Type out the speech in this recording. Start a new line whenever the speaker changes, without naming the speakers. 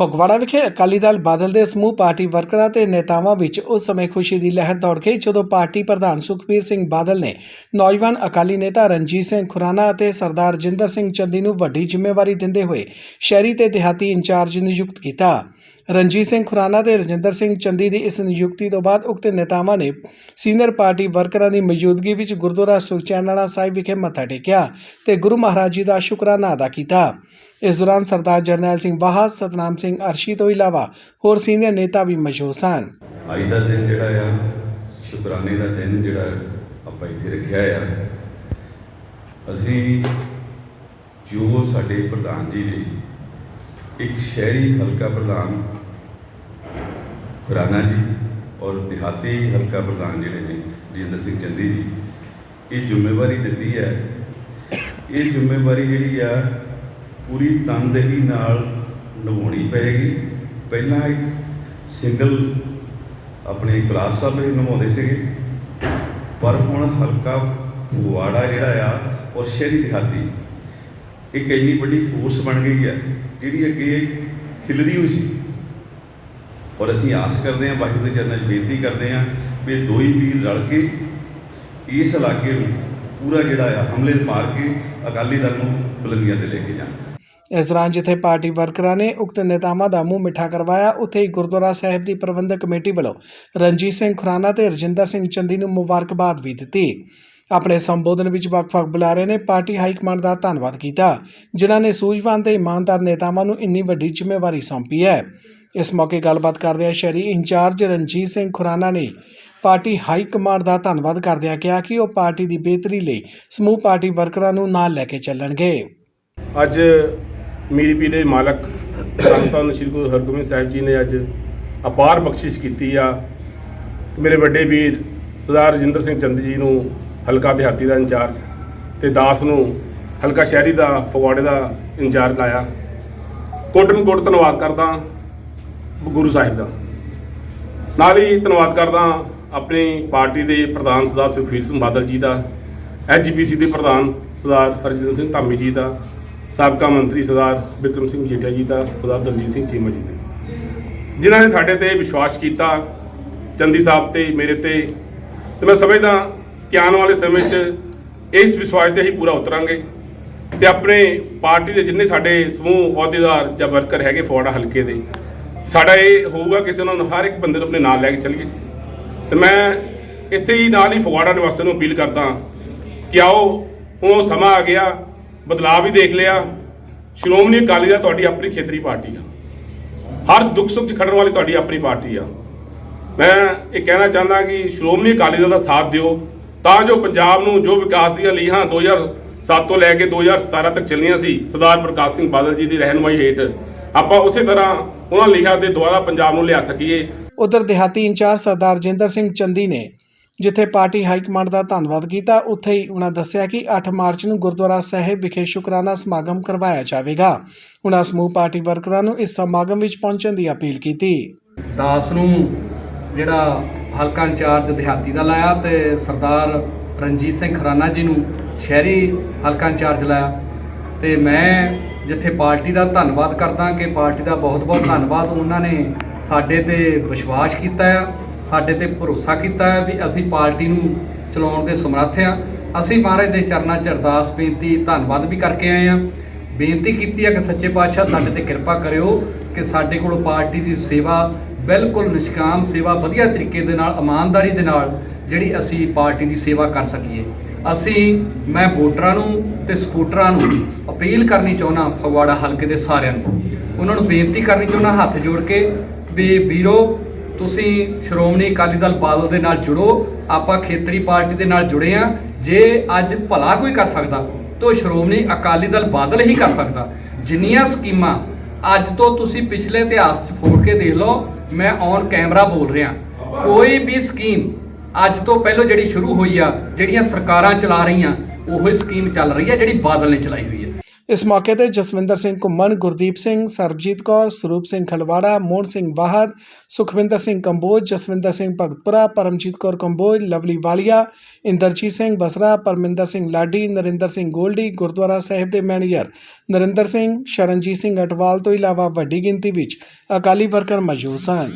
ਫਗਵਾੜਾ ਵਿਖੇ ਅਕਾਲੀ ਦਲ ਬਾਦਲ ਦੇ ਸਮੂਹ ਪਾਰਟੀ ਵਰਕਰਾਂ ਤੇ ਨੇਤਾਵਾਂ ਵਿੱਚ ਉਸ ਸਮੇਂ ਖੁਸ਼ੀ ਦੀ ਲਹਿਰ ਦੌੜ ਗਈ ਜਦੋਂ ਪਾਰਟੀ ਪ੍ਰਧਾਨ ਸੁਖਬੀਰ ਸਿੰਘ ਬਾਦਲ ਨੇ ਨੌਜਵਾਨ ਅਕਾਲੀ ਨੇਤਾ ਰਣਜੀਤ ਸਿੰਘ ਖੁਰਾਨਾ ਅਤੇ ਸਰਦਾਰ ਜਿੰਦਰ ਸਿੰਘ ਚੰਦੀ ਨੂੰ ਵੱਡੀ ਜ਼ਿੰਮੇਵਾਰੀ ਦਿੰਦੇ ਹੋਏ ਸ਼ਹਿਰੀ ਤੇ ਦਿਹਾਤੀ ਇੰਚਾਰਜ ਨਿਯੁਕਤ ਕੀਤਾ। ਰਣਜੀਤ ਸਿੰਘ ਖੁਰਾਨਾ ਤੇ ਰਜਿੰਦਰ ਸਿੰਘ ਚੰਦੀ ਦੀ ਇਸ ਨਿਯੁਕਤੀ ਤੋਂ ਬਾਅਦ ਉਕਤ ਨੇਤਾਵਾਂ ਨੇ ਸੀਨੀਅਰ ਪਾਰਟੀ ਵਰਕਰਾਂ ਦੀ ਮੌਜੂਦਗੀ ਵਿੱਚ ਗੁਰਦੁਆਰਾ ਸੁਖਚੈਨਾਲਾ ਸਾਹਿਬ ਵਿਖੇ ਮੱਥਾ ਟੇਕਿਆ ਤੇ ਗੁਰੂ ਮਹਾਰਾਜ ਜੀ ਦਾ ਸ਼ੁਕਰਾਨਾ ਅਦਾ ਕੀਤਾ। ਇਸ ਦੌਰਾਨ ਸਰਦਾਰ ਜਰਨੈਲ ਸਿੰਘ ਵਾਹਾ ਸਤਨਾਮ ਸਿੰਘ ਅਰਸ਼ੀ ਤੋਂ ਇਲਾਵਾ ਹੋਰ ਸੀਨੀਅਰ ਨੇਤਾ ਵੀ ਮੌਜੂਦ ਸਨ।
ਅੱਜ ਦਾ ਦਿਨ ਜਿਹੜਾ ਆ, ਸ਼ੁਕਰਾਨੇ ਦਾ ਦਿਨ ਜਿਹੜਾ ਆਪਾਂ ਇੱਥੇ ਰੱਖਿਆ ਆ। ਅਸੀਂ ਜੋ ਸਾਡੇ ਪ੍ਰਧਾਨ ਜੀ ਨੇ ਇੱਕ ਸ਼ਹਿਰੀ ਹਲਕਾ ਪ੍ਰਧਾਨ ਖੁਰਾਨਾ ਜੀ ਔਰ ਦਿਹਾਤੀ ਹਲਕਾ ਪ੍ਰਧਾਨ ਜਿਹੜੇ ਨੇ ਰਜਿੰਦਰ ਸਿੰਘ ਚੰਦੀ ਜੀ, ਇਹ ਜ਼ਿੰਮੇਵਾਰੀ ਦਿੱਤੀ ਹੈ। ਇਹ ਜ਼ਿੰਮੇਵਾਰੀ ਜਿਹੜੀ ਆ, ਪੂਰੀ ਤਨਦੇਹੀ ਨਾਲ ਨਿਭਾਉਣੀ ਪਏਗੀ। ਪਹਿਲਾਂ ਇੱਕ ਸਿੰਗਲ ਆਪਣੇ ਕਲਾਸ ਸਾਹਿਬ ਇਹ ਨਿਭਾਉਂਦੇ ਸੀਗੇ। ਪਰ ਹੁਣ ਹਲਕਾ ਫਗਵਾੜਾ ਜਿਹੜਾ ਆ, ਔਰ ਸ਼ਹਿਰੀ ਦਿਹਾਤੀ ਇੱਕ ਇੰਨੀ ਵੱਡੀ ਫੋਰਸ ਬਣ ਗਈ ਹੈ, ਜਿਹੜੀ ਅੱਗੇ ਖਿਲਰੀ ਹੋਈ ਸੀ। ਔਰ ਅਸੀਂ ਆਸ ਕਰਦੇ ਹਾਂ, ਵਾਹਿਗੁਰੂ ਦੇ ਚਰਨਾਂ 'ਚ ਬੇਨਤੀ ਕਰਦੇ ਹਾਂ ਵੀ ਦੋਈ ਵੀਰ ਰਲ ਕੇ ਇਸ ਇਲਾਕੇ ਨੂੰ ਪੂਰਾ ਜਿਹੜਾ ਆ ਹਮਲੇ ਮਾਰ ਕੇ ਅਕਾਲੀ ਦਲ ਨੂੰ ਬੁਲੰਦੀਆਂ ਤੇ ਲੈ ਕੇ ਜਾਣ।
ਇਸ ਦੌਰਾਨ ਜਿੱਥੇ ਪਾਰਟੀ ਵਰਕਰਾਂ ਨੇ ਉਕਤ ਨੇਤਾਵਾਂ ਦਾ ਮੂੰਹ ਮਿੱਠਾ ਕਰਵਾਇਆ, ਉੱਥੇ ਹੀ ਗੁਰਦੁਆਰਾ ਸਾਹਿਬ ਦੀ ਪ੍ਰਬੰਧਕ ਕਮੇਟੀ ਵੱਲੋਂ ਰਣਜੀਤ ਸਿੰਘ ਖੁਰਾਨਾ ਤੇ ਰਜਿੰਦਰ ਸਿੰਘ ਚੰਦੀ ਨੂੰ ਮੁਬਾਰਕਬਾਦ ਵੀ ਦਿੱਤੀ। ਆਪਣੇ ਸੰਬੋਧਨ ਵਿੱਚ ਵੱਖ-ਵੱਖ ਬੁਲਾਰੇ ਨੇ ਪਾਰਟੀ ਹਾਈ ਕਮਾਂਡ ਦਾ ਧੰਨਵਾਦ ਕੀਤਾ, ਜਿਨ੍ਹਾਂ ਨੇ ਸੂਝਵਾਨ ਤੇ ਇਮਾਨਦਾਰ ਨੇਤਾਵਾਂ ਨੂੰ ਇੰਨੀ ਵੱਡੀ ਜ਼ਿੰਮੇਵਾਰੀ ਸੌਂਪੀ ਹੈ। ਇਸ ਮੌਕੇ ਗੱਲਬਾਤ ਕਰਦਿਆਂ ਸ਼ਹਿਰੀ ਇੰਚਾਰਜ ਰਣਜੀਤ ਸਿੰਘ ਖੁਰਾਨਾ ਨੇ ਪਾਰਟੀ ਹਾਈ ਕਮਾਂਡ ਦਾ ਧੰਨਵਾਦ ਕਰਦਿਆਂ ਕਿਹਾ ਕਿ ਉਹ ਪਾਰਟੀ ਦੀ ਬਿਹਤਰੀ ਲਈ ਸਮੂਹ ਪਾਰਟੀ ਵਰਕਰਾਂ ਨੂੰ ਨਾਲ ਲੈ ਕੇ ਚੱਲਣਗੇ।
ਅੱਜ ਮੀਰੀ ਦੇ ਮਾਲਕ ਧੰਨ ਸ੍ਰੀ ਗੁਰੂ ਹਰਗੋਬਿੰਦ ਸਾਹਿਬ ਜੀ ਨੇ ਅੱਜ ਅਪਾਰ ਬਖਸ਼ਿਸ਼ ਕੀਤੀ ਆ। ਮੇਰੇ ਵੱਡੇ ਵੀਰ ਸਰਦਾਰ ਰਜਿੰਦਰ ਸਿੰਘ ਚੰਦ ਜੀ ਨੂੰ ਹਲਕਾ ਦਿਹਾਤੀ ਦਾ ਇੰਚਾਰਜ ਤੇ ਦਾਸ ਨੂੰ ਹਲਕਾ ਸ਼ਹਿਰੀ ਦਾ, ਫਗਵਾੜੇ ਦਾ ਇੰਚਾਰਜ ਲਾਇਆ। ਕੋਟਨ ਕੋਟ ਧੰਨਵਾਦ ਕਰਦਾ ਗੁਰੂ ਸਾਹਿਬ ਦਾ। ਨਾਲ ਹੀ ਧੰਨਵਾਦ ਕਰਦਾ ਆਪਣੀ ਪਾਰਟੀ ਦੇ ਪ੍ਰਧਾਨ ਸਰਦਾਰ ਸੁਖਬੀਰ ਸਿੰਘ ਬਾਦਲ ਜੀ ਦਾ ਐਚਪੀਸੀ ਦੇ ਪ੍ਰਧਾਨ ਸਰਦਾਰ ਹਰਜਿੰਦਰ ਸਿੰਘ ਧਾਮੀ ਜੀ ਦਾ, ਸਾਬਕਾ ਮੰਤਰੀ ਸਰਦਾਰ ਬਿਕਰਮ ਸਿੰਘ ਜੀਠਾ ਜੀ ਦਾ, ਸਰਦਾਰ ਦਲਜੀਤ ਸਿੰਘ ਚੀਮਾ ਜੀ ਦਾ। ਜਿਨ੍ਹਾਂ ਨੇ ਸਾਡੇ ਤੇ ਵਿਸ਼ਵਾਸ ਕੀਤਾ, ਚੰਦੀ ਸਾਹਿਬ ਤੇ ਮੇਰੇ ਤੇ ਤੇ ਮੈਂ ਸਮਝਦਾ ਕਿ ਆਉਣ ਵਾਲੇ ਸਮੇਂ 'ਚ ਇਸ ਵਿਸ਼ਵਾਸ ਤੇ ਅਸੀਂ ਪੂਰਾ ਉਤਰਾਂਗੇ ਤੇ ਆਪਣੇ ਪਾਰਟੀ ਦੇ ਜਿੰਨੇ ਸਾਡੇ ਸਮੂਹ ਅਹੁਦੇਦਾਰ ਜਾਂ ਵਰਕਰ ਹੈਗੇ ਫੋੜਾ ਹਲਕੇ ਦੇ, ਸਾਡਾ ਇਹ ਹੋਊਗਾ ਕਿਸੇ ਨੂੰ ਹਰ ਇੱਕ ਬੰਦੇ ਨੂੰ ਆਪਣੇ ਨਾਲ ਲੈ ਕੇ ਚੱਲੀਏ। ਤੇ ਮੈਂ ਇੱਥੇ ਹੀ ਨਾਲ ਹੀ ਫਗਵਾੜਾ ਨਿਵਾਸੀਆਂ ਨੂੰ ਅਪੀਲ ਕਰਦਾ ਕਿ ਆਓ, ਹੁਣ ਉਹ ਸਮਾਂ ਆ ਗਿਆ ਬਦਲਾਅ ਵੀ ਦੇਖ ਲਿਆ। ਸ਼੍ਰੋਮਣੀ ਅਕਾਲੀ ਦਲ ਤੁਹਾਡੀ ਆਪਣੀ ਖੇਤਰੀ ਪਾਰਟੀ ਆ। ਹਰ ਦੁੱਖ ਸੁੱਖ 'ਚ ਖੜਨ ਵਾਲੀ ਤੁਹਾਡੀ ਆਪਣੀ ਪਾਰਟੀ ਆ। ਮੈਂ ਇਹ ਕਹਿਣਾ ਚਾਹੁੰਦਾ ਕਿ ਸ਼੍ਰੋਮਣੀ ਅਕਾਲੀ ਦਲ ਦਾ ਸਾਥ ਦਿਓ। ਤਾਂ ਜੋ ਪੰਜਾਬ ਨੂੰ ਜੋ ਵਿਕਾਸ ਦੀਆਂ ਲੀਹਾਂ 2007 ਤੋਂ ਲੈ ਕੇ 2017 ਤੱਕ ਚੱਲੀਆਂ ਸੀ ਸਰਦਾਰ ਪ੍ਰਕਾਸ਼ ਸਿੰਘ ਬਾਦਲ ਜੀ ਦੀ ਰਹਿਨਮਾਈ ਹੇਠ ਆਪਾਂ ਉਸੇ ਤਰ੍ਹਾਂ ਉਹਨਾਂ ਲੀਹਾਂ ਦੇ ਦੁਆਰਾ ਪੰਜਾਬ ਨੂੰ ਲਿਆ ਸਕੀਏ।
ਉਧਰ ਦਿਹਾਤੀ ਇੰਚਾਰਜ ਸਰਦਾਰ ਜਿੰਦਰ ਸਿੰਘ ਚੰਦੀ ਨੇ ਜਿੱਥੇ ਪਾਰਟੀ ਹਾਈ ਕਮਾਂਡ ਦਾ ਧੰਨਵਾਦ ਕੀਤਾ ਉੱਥੇ ਹੀ ਉਹਨਾਂ ਦੱਸਿਆ ਕਿ 8 ਮਾਰਚ ਨੂੰ ਗੁਰਦੁਆਰਾ ਸਾਹਿਬ ਵਿਖੇ ਸ਼ੁਕਰਾਨਾ ਸਮਾਗਮ ਕਰਵਾਇਆ ਜਾਵੇਗਾ। ਉਹਨਾਂ ਸਮੂਹ ਪਾਰਟੀ ਵਰਕਰਾਂ ਨੂੰ ਇਸ ਸਮਾਗਮ ਵਿੱਚ ਪਹੁੰਚਣ ਦੀ ਅਪੀਲ ਕੀਤੀ।
ਦਾਸ ਨੂੰ ਜਿਹੜਾ ਹਲਕਾ ਇੰਚਾਰਜ ਦਿਹਾਤੀ ਦਾ ਲਾਇਆ ਤੇ ਸਰਦਾਰ ਰਣਜੀਤ ਸਿੰਘ ਖਰਾਨਾ ਜੀ ਨੂੰ ਸ਼ਹਿਰੀ ਹਲਕਾ ਇੰਚਾਰਜ ਲਾਇਆ। ਤੇ ਮੈਂ ਜਿੱਥੇ ਪਾਰਟੀ ਦਾ ਧੰਨਵਾਦ ਕਰਦਾ ਕਿ ਪਾਰਟੀ ਦਾ ਬਹੁਤ-ਬਹੁਤ ਧੰਨਵਾਦ ਉਹਨਾਂ ਨੇ ਸਾਡੇ ਤੇ ਵਿਸ਼ਵਾਸ ਕੀਤਾ ਆ, ਸਾਡੇ ਤੇ ਭਰੋਸਾ ਕੀਤਾ ਹੈ ਵੀ ਅਸੀਂ ਪਾਰਟੀ ਨੂੰ ਚਲਾਉਣ ਦੇ ਸਮਰੱਥ ਆ। ਅਸੀਂ ਮਹਾਰਾਜ ਦੇ ਚਰਨਾਂ 'ਚ ਅਰਦਾਸ, ਬੇਨਤੀ, ਧੰਨਵਾਦ ਵੀ ਕਰਕੇ ਆਏ ਆ। ਬੇਨਤੀ ਕੀਤੀ ਹੈ ਕਿ ਸੱਚੇ ਪਾਤਸ਼ਾਹ ਸਾਡੇ ਤੇ ਕਿਰਪਾ ਕਰਿਓ ਕਿ ਸਾਡੇ ਕੋਲ ਪਾਰਟੀ ਦੀ ਸੇਵਾ ਬਿਲਕੁਲ ਨਿਸ਼ਕਾਮ ਸੇਵਾ ਵਧੀਆ ਤਰੀਕੇ ਦੇ ਨਾਲ, ਇਮਾਨਦਾਰੀ ਦੇ ਨਾਲ ਜਿਹੜੀ ਅਸੀਂ ਪਾਰਟੀ ਦੀ ਸੇਵਾ ਕਰ ਸਕੀਏ। ਅਸੀਂ, ਮੈਂ ਵੋਟਰਾਂ ਨੂੰ ਤੇ ਸਪੋਰਟਰਾਂ ਨੂੰ ਅਪੀਲ ਕਰਨੀ ਚਾਹੁੰਦਾ ਫਗਵਾੜਾ ਹਲਕੇ ਦੇ ਸਾਰਿਆਂ ਨੂੰ। ਉਹਨਾਂ ਨੂੰ ਬੇਨਤੀ ਕਰਨੀ ਚਾਹੁੰਦਾ ਹੱਥ ਜੋੜ ਕੇ ਵੀ ਵੀਰੋ, ਤੁਸੀਂ ਸ਼੍ਰੋਮਣੀ ਅਕਾਲੀ ਦਲ ਬਾਦਲ ਦੇ ਨਾਲ ਜੁੜੋ, ਆਪਾਂ ਖੇਤਰੀ ਪਾਰਟੀ ਦੇ ਨਾਲ ਜੁੜੇ ਆ ਜੇ ਅੱਜ ਭਲਾ ਕੋਈ ਕਰ ਸਕਦਾ, ਤਾਂ ਸ਼੍ਰੋਮਣੀ ਅਕਾਲੀ ਦਲ ਬਾਦਲ ਹੀ ਕਰ ਸਕਦਾ। ਜਿੰਨੀਆਂ ਸਕੀਮਾਂ ਅੱਜ ਤੋਂ ਤੁਸੀਂ ਪਿਛਲੇ ਇਤਿਹਾਸ 'ਚ ਫੋੜ ਕੇ ਦੇਖ ਲਓ ਮੈਂ ਔਨ ਕੈਮਰਾ ਬੋਲ ਰਿਹਾ। ਕੋਈ ਵੀ ਸਕੀਮ ਅੱਜ ਤੋਂ ਪਹਿਲਾਂ ਜਿਹੜੀ ਸ਼ੁਰੂ ਹੋਈ ਆ, ਜਿਹੜੀਆਂ ਸਰਕਾਰਾਂ ਚਲਾ ਰਹੀਆਂ, ਉਹੀ ਸਕੀਮ ਚੱਲ ਰਹੀ ਆ ਜਿਹੜੀ ਬਾਦਲ ਨੇ ਚਲਾਈ ਹੋਈ ਹੈ
ਇਸ ਮੌਕੇ ਤੇ ਜਸਵਿੰਦਰ ਸਿੰਘ ਘੁੰਮਣ, ਗੁਰਦੀਪ ਸਿੰਘ, ਸਰਬਜੀਤ ਕੌਰ, ਸਰੂਪ ਸਿੰਘ ਖਲਵਾੜਾ, ਮੋਹਨ ਸਿੰਘ ਵਾਹਦ, ਸੁਖਵਿੰਦਰ ਸਿੰਘ ਕੰਬੋਜ, ਜਸਵਿੰਦਰ ਸਿੰਘ ਭਗਤਪੁਰਾ, ਪਰਮਜੀਤ ਕੌਰ ਕੰਬੋਜ, ਲਵਲੀ ਵਾਲੀਆ, ਇੰਦਰਜੀਤ ਸਿੰਘ ਬਸਰਾ, ਪਰਮਿੰਦਰ ਸਿੰਘ ਲਾਡੀ, ਨਰਿੰਦਰ ਸਿੰਘ ਗੋਲਡੀ, ਗੁਰਦੁਆਰਾ ਸਾਹਿਬ ਦੇ ਮੈਨੇਜਰ ਨਰਿੰਦਰ ਸਿੰਘ, ਸ਼ਰਨਜੀਤ ਸਿੰਘ ਅਟਵਾਲ ਤੋਂ ਇਲਾਵਾ ਵੱਡੀ ਗਿਣਤੀ ਵਿੱਚ ਅਕਾਲੀ ਵਰਕਰ ਮੌਜੂਦ ਸਨ।